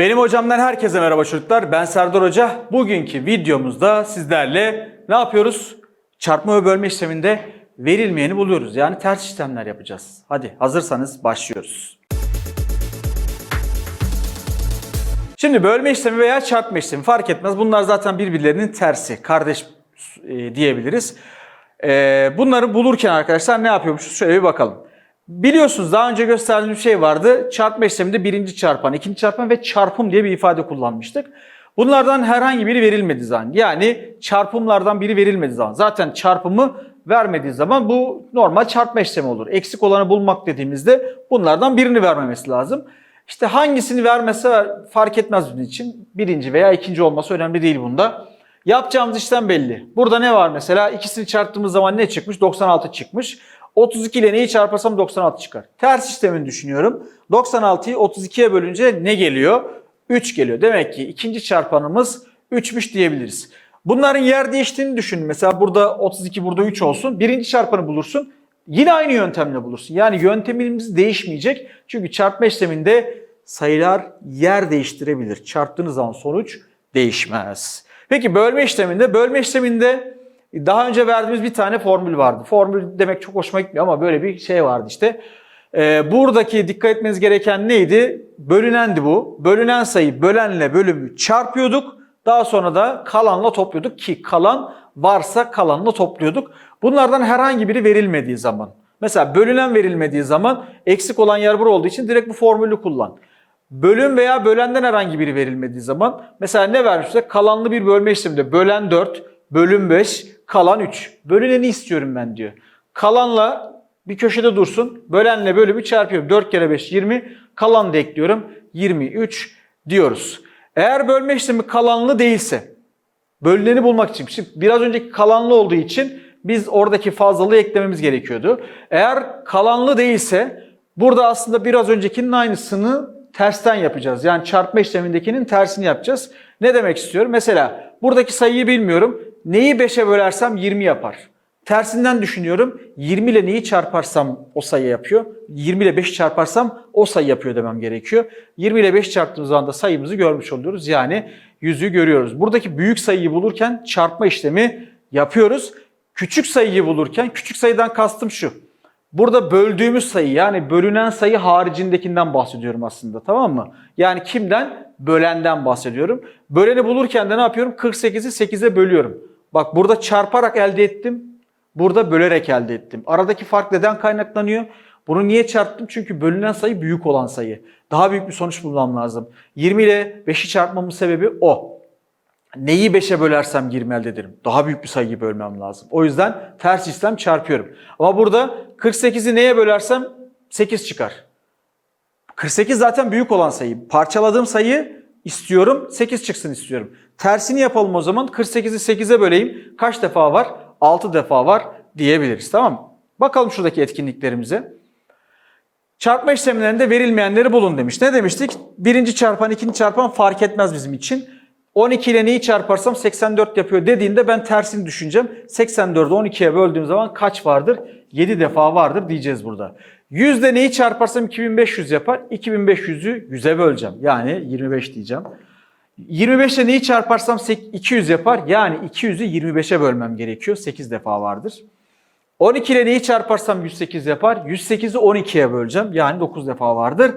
Benim hocamdan herkese merhaba çocuklar. Ben Serdar Hoca. Bugünkü videomuzda sizlerle ne yapıyoruz? Çarpma ve bölme işleminde verilmeyeni buluyoruz. Yani ters işlemler yapacağız. Hadi hazırsanız başlıyoruz. Şimdi bölme işlemi veya çarpma işlemi fark etmez. Bunlar zaten birbirlerinin tersi. Kardeş e, diyebiliriz. E, bunları bulurken arkadaşlar ne yapıyormuşuz? Şöyle bir bakalım. Biliyorsunuz daha önce gösterdiğim bir şey vardı. Çarpma işleminde birinci çarpan, ikinci çarpan ve çarpım diye bir ifade kullanmıştık. Bunlardan herhangi biri verilmediği zaman yani çarpımlardan biri verilmediği zaman zaten çarpımı vermediği zaman bu normal çarpma işlemi olur. Eksik olanı bulmak dediğimizde bunlardan birini vermemesi lazım. İşte hangisini vermese fark etmez bizim için. Birinci veya ikinci olması önemli değil bunda. Yapacağımız işlem belli. Burada ne var mesela? İkisini çarptığımız zaman ne çıkmış? 96 çıkmış. 32 ile neyi çarparsam 96 çıkar. Ters işlemini düşünüyorum. 96'yı 32'ye bölünce ne geliyor? 3 geliyor. Demek ki ikinci çarpanımız 3'müş diyebiliriz. Bunların yer değiştiğini düşünün. Mesela burada 32 burada 3 olsun. Birinci çarpanı bulursun. Yine aynı yöntemle bulursun. Yani yöntemimiz değişmeyecek. Çünkü çarpma işleminde sayılar yer değiştirebilir. Çarptığınız zaman sonuç değişmez. Peki bölme işleminde, bölme işleminde daha önce verdiğimiz bir tane formül vardı. Formül demek çok hoşuma gitmiyor ama böyle bir şey vardı işte. Ee, buradaki dikkat etmeniz gereken neydi? Bölünendi bu. Bölünen sayı bölenle bölümü çarpıyorduk. Daha sonra da kalanla topluyorduk ki kalan varsa kalanla topluyorduk. Bunlardan herhangi biri verilmediği zaman. Mesela bölünen verilmediği zaman eksik olan yer bura olduğu için direkt bu formülü kullan. Bölüm veya bölenden herhangi biri verilmediği zaman mesela ne vermişse kalanlı bir bölme işleminde bölen 4, bölüm 5, kalan 3. Bölüneni istiyorum ben diyor. Kalanla bir köşede dursun. Bölenle bölümü çarpıyorum. 4 kere 5 20. Kalan da ekliyorum. 23 diyoruz. Eğer bölme işlemi kalanlı değilse bölüneni bulmak için şimdi biraz önceki kalanlı olduğu için biz oradaki fazlalığı eklememiz gerekiyordu. Eğer kalanlı değilse burada aslında biraz öncekinin aynısını tersten yapacağız. Yani çarpma işlemindekinin tersini yapacağız. Ne demek istiyorum? Mesela buradaki sayıyı bilmiyorum. Neyi 5'e bölersem 20 yapar. Tersinden düşünüyorum. 20 ile neyi çarparsam o sayı yapıyor. 20 ile 5 çarparsam o sayı yapıyor demem gerekiyor. 20 ile 5 çarptığımız zaman da sayımızı görmüş oluyoruz. Yani yüzü görüyoruz. Buradaki büyük sayıyı bulurken çarpma işlemi yapıyoruz. Küçük sayıyı bulurken küçük sayıdan kastım şu. Burada böldüğümüz sayı yani bölünen sayı haricindekinden bahsediyorum aslında tamam mı? Yani kimden? Bölenden bahsediyorum. Böleni bulurken de ne yapıyorum? 48'i 8'e bölüyorum. Bak burada çarparak elde ettim. Burada bölerek elde ettim. Aradaki fark neden kaynaklanıyor? Bunu niye çarptım? Çünkü bölünen sayı büyük olan sayı. Daha büyük bir sonuç bulmam lazım. 20 ile 5'i çarpmamın sebebi o. Neyi 5'e bölersem 20 elde ederim. Daha büyük bir sayıyı bölmem lazım. O yüzden ters işlem çarpıyorum. Ama burada 48'i neye bölersem 8 çıkar. 48 zaten büyük olan sayı. Parçaladığım sayı istiyorum 8 çıksın istiyorum. Tersini yapalım o zaman. 48'i 8'e böleyim. Kaç defa var? 6 defa var diyebiliriz. Tamam mı? Bakalım şuradaki etkinliklerimize. Çarpma işlemlerinde verilmeyenleri bulun demiş. Ne demiştik? Birinci çarpan, ikinci çarpan fark etmez bizim için. 12 ile neyi çarparsam 84 yapıyor dediğinde ben tersini düşüneceğim. 84'ü 12'ye böldüğüm zaman kaç vardır? 7 defa vardır diyeceğiz burada. 100 ile neyi çarparsam 2500 yapar. 2500'ü 100'e böleceğim. Yani 25 diyeceğim. 25 ile neyi çarparsam 200 yapar. Yani 200'ü 25'e bölmem gerekiyor. 8 defa vardır. 12 ile neyi çarparsam 108 yapar. 108'i 12'ye böleceğim. Yani 9 defa vardır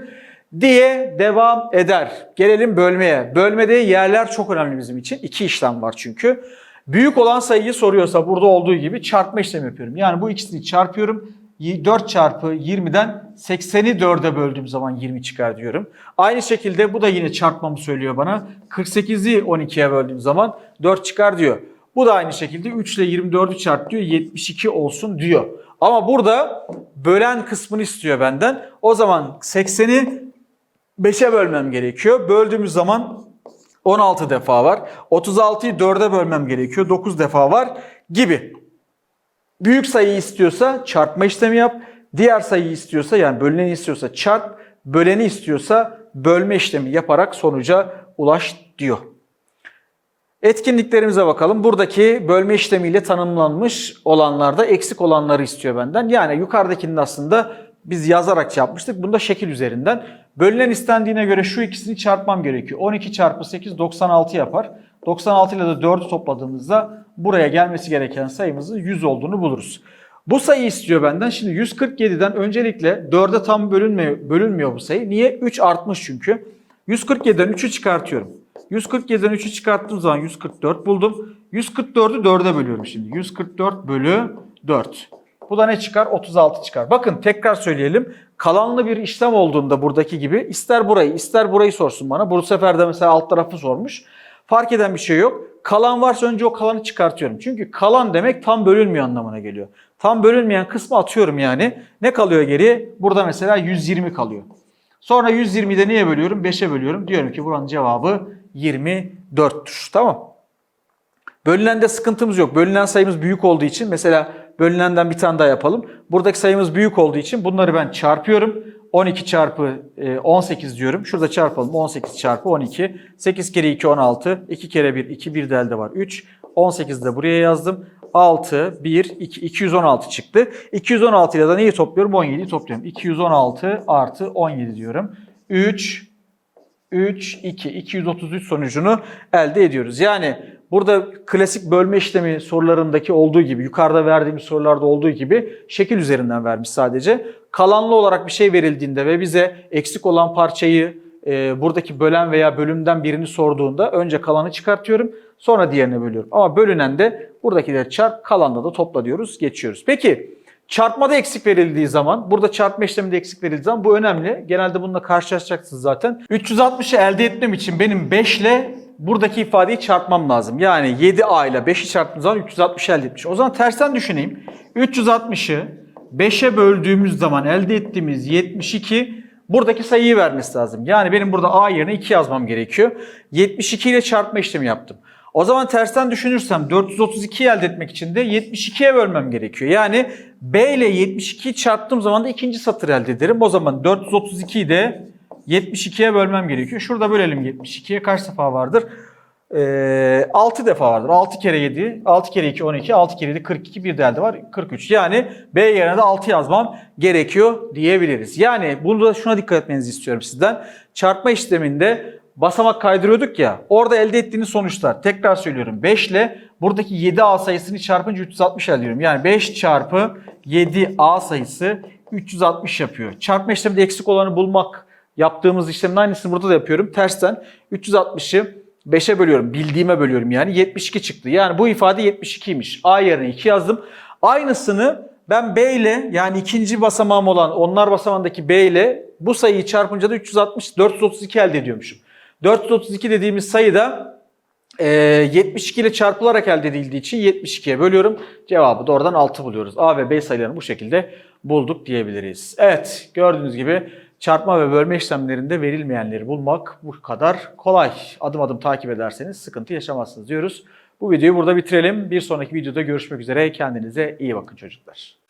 diye devam eder. Gelelim bölmeye. Bölmede yerler çok önemli bizim için. İki işlem var çünkü. Büyük olan sayıyı soruyorsa burada olduğu gibi çarpma işlemi yapıyorum. Yani bu ikisini çarpıyorum. 4 çarpı 20'den 80'i 4'e böldüğüm zaman 20 çıkar diyorum. Aynı şekilde bu da yine çarpmamı söylüyor bana. 48'i 12'ye böldüğüm zaman 4 çıkar diyor. Bu da aynı şekilde 3 ile 24'ü çarp diyor 72 olsun diyor. Ama burada bölen kısmını istiyor benden. O zaman 80'i 5'e bölmem gerekiyor. Böldüğümüz zaman 16 defa var. 36'yı 4'e bölmem gerekiyor. 9 defa var gibi. Büyük sayı istiyorsa çarpma işlemi yap. Diğer sayıyı istiyorsa yani bölüneni istiyorsa çarp. Böleni istiyorsa bölme işlemi yaparak sonuca ulaş diyor. Etkinliklerimize bakalım. Buradaki bölme işlemiyle tanımlanmış olanlarda eksik olanları istiyor benden. Yani yukarıdakinin aslında biz yazarak yapmıştık. Bunda şekil üzerinden. Bölünen istendiğine göre şu ikisini çarpmam gerekiyor. 12 çarpı 8 96 yapar. 96 ile de 4'ü topladığımızda buraya gelmesi gereken sayımızın 100 olduğunu buluruz. Bu sayı istiyor benden. Şimdi 147'den öncelikle 4'e tam bölünmüyor, bölünmüyor bu sayı. Niye? 3 artmış çünkü. 147'den 3'ü çıkartıyorum. 147'den 3'ü çıkarttığım zaman 144 buldum. 144'ü 4'e bölüyorum şimdi. 144 bölü 4. Bu da ne çıkar? 36 çıkar. Bakın tekrar söyleyelim. Kalanlı bir işlem olduğunda buradaki gibi ister burayı ister burayı sorsun bana. Bu sefer de mesela alt tarafı sormuş. Fark eden bir şey yok. Kalan varsa önce o kalanı çıkartıyorum. Çünkü kalan demek tam bölünmüyor anlamına geliyor. Tam bölünmeyen kısmı atıyorum yani. Ne kalıyor geriye? Burada mesela 120 kalıyor. Sonra 120'yi de neye bölüyorum? 5'e bölüyorum. Diyorum ki buranın cevabı 24'tür. Tamam. Bölünende sıkıntımız yok. Bölünen sayımız büyük olduğu için mesela bölünenden bir tane daha yapalım. Buradaki sayımız büyük olduğu için bunları ben çarpıyorum. 12 çarpı e, 18 diyorum. Şurada çarpalım. 18 çarpı 12. 8 kere 2 16. 2 kere 1 2. Bir de elde var 3. 18 de buraya yazdım. 6, 1, 2, 216 çıktı. 216 ile de neyi topluyorum? 17'yi topluyorum. 216 artı 17 diyorum. 3, 3, 2, 233 sonucunu elde ediyoruz. Yani burada klasik bölme işlemi sorularındaki olduğu gibi, yukarıda verdiğimiz sorularda olduğu gibi şekil üzerinden vermiş sadece. Kalanlı olarak bir şey verildiğinde ve bize eksik olan parçayı e, buradaki bölen veya bölümden birini sorduğunda önce kalanı çıkartıyorum, sonra diğerine bölüyorum. Ama bölünen de buradakileri çarp, kalanda da topla diyoruz, geçiyoruz. Peki Çarpmada eksik verildiği zaman, burada çarpma işleminde eksik verildiği zaman bu önemli. Genelde bununla karşılaşacaksınız zaten. 360'ı elde etmem için benim 5 ile buradaki ifadeyi çarpmam lazım. Yani 7a ile 5'i çarptığım zaman 360 elde etmiş. O zaman tersten düşüneyim. 360'ı 5'e böldüğümüz zaman elde ettiğimiz 72 buradaki sayıyı vermesi lazım. Yani benim burada a yerine 2 yazmam gerekiyor. 72 ile çarpma işlemi yaptım. O zaman tersten düşünürsem 432 elde etmek için de 72'ye bölmem gerekiyor. Yani B ile 72'yi çarptığım zaman da ikinci satır elde ederim. O zaman 432'yi de 72'ye bölmem gerekiyor. Şurada bölelim 72'ye kaç defa vardır? Ee, 6 defa vardır. 6 kere 7, 6 kere 2 12, 6 kere 7 42, bir de var 43. Yani B yerine de 6 yazmam gerekiyor diyebiliriz. Yani bunu da şuna dikkat etmenizi istiyorum sizden. Çarpma işleminde basamak kaydırıyorduk ya orada elde ettiğiniz sonuçlar tekrar söylüyorum 5 ile buradaki 7A sayısını çarpınca 360 elde ediyorum. Yani 5 çarpı 7A sayısı 360 yapıyor. Çarpma işleminde eksik olanı bulmak yaptığımız işlemin aynısını burada da yapıyorum. Tersten 360'ı 5'e bölüyorum. Bildiğime bölüyorum yani 72 çıktı. Yani bu ifade 72'ymiş. A yerine 2 yazdım. Aynısını ben B ile yani ikinci basamağım olan onlar basamağındaki B ile bu sayıyı çarpınca da 360 432 elde ediyormuşum. 432 dediğimiz sayı da e, 72 ile çarpılarak elde edildiği için 72'ye bölüyorum. Cevabı da oradan 6 buluyoruz. A ve B sayılarını bu şekilde bulduk diyebiliriz. Evet gördüğünüz gibi çarpma ve bölme işlemlerinde verilmeyenleri bulmak bu kadar kolay. Adım adım takip ederseniz sıkıntı yaşamazsınız diyoruz. Bu videoyu burada bitirelim. Bir sonraki videoda görüşmek üzere. Kendinize iyi bakın çocuklar.